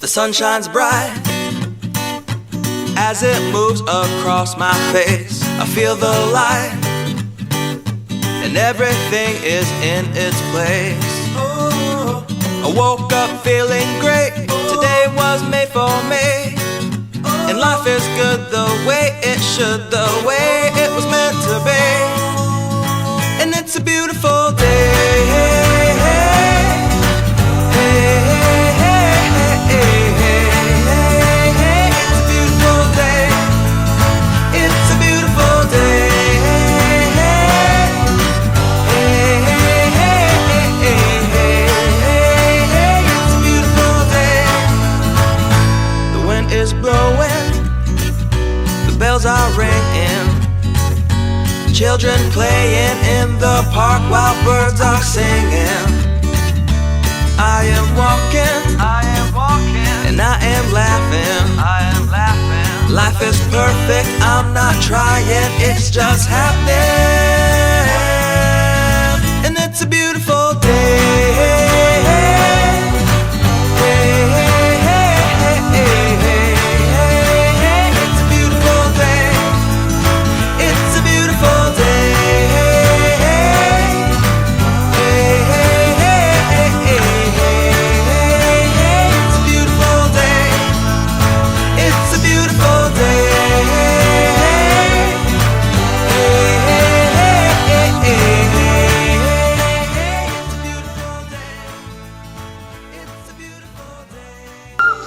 The sun shines bright as it moves across my face. I feel the light, and everything is in its place. I woke up feeling great. Today was made for me. And life is good the way it should, the way Children playing in the park while birds are singing. I am walking, I am walking, and I am laughing, I am laughing. Life is perfect, I'm not trying, it's just happening. And it's a beautiful day.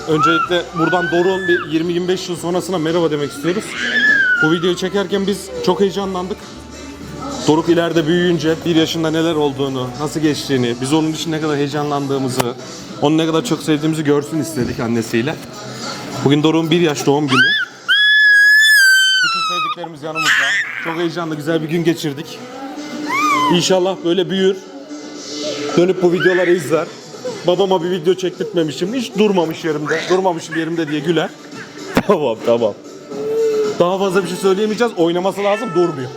Öncelikle buradan Doruk'un bir 20-25 yıl sonrasına merhaba demek istiyoruz. Bu videoyu çekerken biz çok heyecanlandık. Doruk ileride büyüyünce bir yaşında neler olduğunu, nasıl geçtiğini, biz onun için ne kadar heyecanlandığımızı, onu ne kadar çok sevdiğimizi görsün istedik annesiyle. Bugün Doruk'un bir yaş doğum günü. Bütün sevdiklerimiz yanımızda. Çok heyecanlı, güzel bir gün geçirdik. İnşallah böyle büyür. Dönüp bu videoları izler. Babama bir video çektirtmemişim. Hiç durmamış yerimde. Durmamışım yerimde diye güler. tamam tamam. Daha fazla bir şey söyleyemeyeceğiz. Oynaması lazım durmuyor.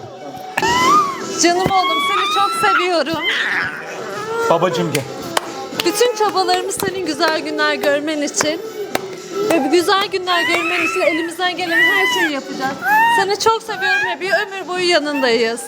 Canım oğlum seni çok seviyorum. Babacım gel. Bütün çabalarımız senin güzel günler görmen için. Ve bu güzel günler görmen için elimizden gelen her şeyi yapacağız. Seni çok seviyorum ve bir ömür boyu yanındayız.